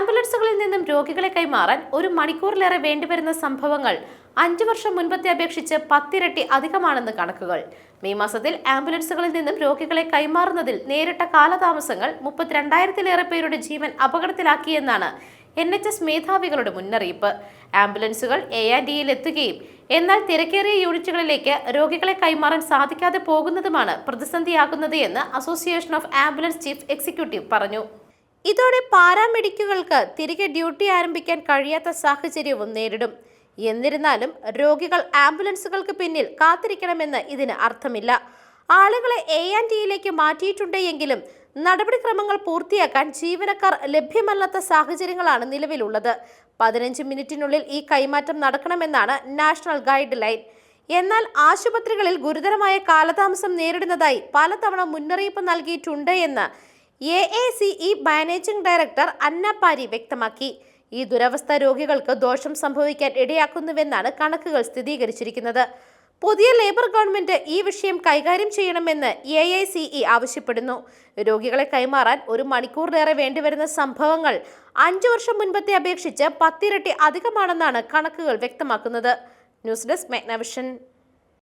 ആംബുലൻസുകളിൽ നിന്നും രോഗികളെ കൈമാറാൻ ഒരു മണിക്കൂറിലേറെ വേണ്ടിവരുന്ന സംഭവങ്ങൾ അഞ്ചു വർഷം മുൻപത്തെ അപേക്ഷിച്ച് പത്തിരട്ടി അധികമാണെന്ന് കണക്കുകൾ. മെയ് മാസത്തിൽ ആംബുലൻസുകളിൽ നിന്നും രോഗികളെ കൈമാറുന്നതിൽ നേരിട്ട കാലതാമസങ്ങൾ മുപ്പത്തിരണ്ടായിരത്തിലേറെ പേരുടെ ജീവൻ അപകടത്തിലാക്കിയെന്നാണ് എൻ എച്ച് എസ് മേധാവികളുടെ മുന്നറിയിപ്പ്. ആംബുലൻസുകൾ എ ആൻഡ് ഡിയിൽ എത്തുകയും എന്നാൽ തിരക്കേറിയ യൂണിറ്റുകളിലേക്ക് രോഗികളെ കൈമാറാൻ സാധിക്കാതെ പോകുന്നതുമാണ് പ്രതിസന്ധിയാകുന്നത് എന്ന് association of ambulance chief executive പറഞ്ഞു. ഇതോടെ പാരാമെഡിക്കുകൾക്ക് തിരികെ ഡ്യൂട്ടി ആരംഭിക്കാൻ കഴിയാത്ത സാഹചര്യവും നേരിടും. എന്നിരുന്നാലും രോഗികൾ ആംബുലൻസുകൾക്ക് പിന്നിൽ കാത്തിരിക്കണമെന്ന് ഇതിന് അർത്ഥമില്ല. ആളുകളെ എ ആൻഡ് ടിയിലേക്ക് മാറ്റിയിട്ടുണ്ട് എങ്കിലും നടപടിക്രമങ്ങൾ പൂർത്തിയാക്കാൻ ജീവനക്കാർ ലഭ്യമല്ലാത്ത സാഹചര്യങ്ങളാണ് നിലവിലുള്ളത്. പതിനഞ്ച് മിനിറ്റിനുള്ളിൽ ഈ കൈമാറ്റം നടക്കണമെന്നാണ് നാഷണൽ ഗൈഡ് ലൈൻ എന്നാൽ ആശുപത്രികളിൽ ഗുരുതരമായ കാലതാമസം നേരിടുന്നതായി പലതവണ മുന്നറിയിപ്പ് നൽകിയിട്ടുണ്ട് എന്ന് A A C E managing director Anna വ്യക്തമാക്കി. ഈ ദുരവസ്ഥ രോഗികൾക്ക് ദോഷം സംഭവിക്കാൻ ഇടയാക്കുന്നുവെന്നാണ് കണക്കുകൾ സ്ഥിരീകരിച്ചിരിക്കുന്നത്. പുതിയ ലേബർ ഗവൺമെന്റ് ഈ വിഷയം കൈകാര്യം ചെയ്യണമെന്ന് എ ഐ സി ഇ ആവശ്യപ്പെടുന്നു. രോഗികളെ കൈമാറാൻ ഒരു മണിക്കൂറിലേറെ വേണ്ടിവരുന്ന സംഭവങ്ങൾ അഞ്ചു വർഷം മുൻപത്തെ അപേക്ഷിച്ച് പത്തിരട്ടി അധികമാണെന്നാണ് കണക്കുകൾ വ്യക്തമാക്കുന്നത്. News desk Meghnavision.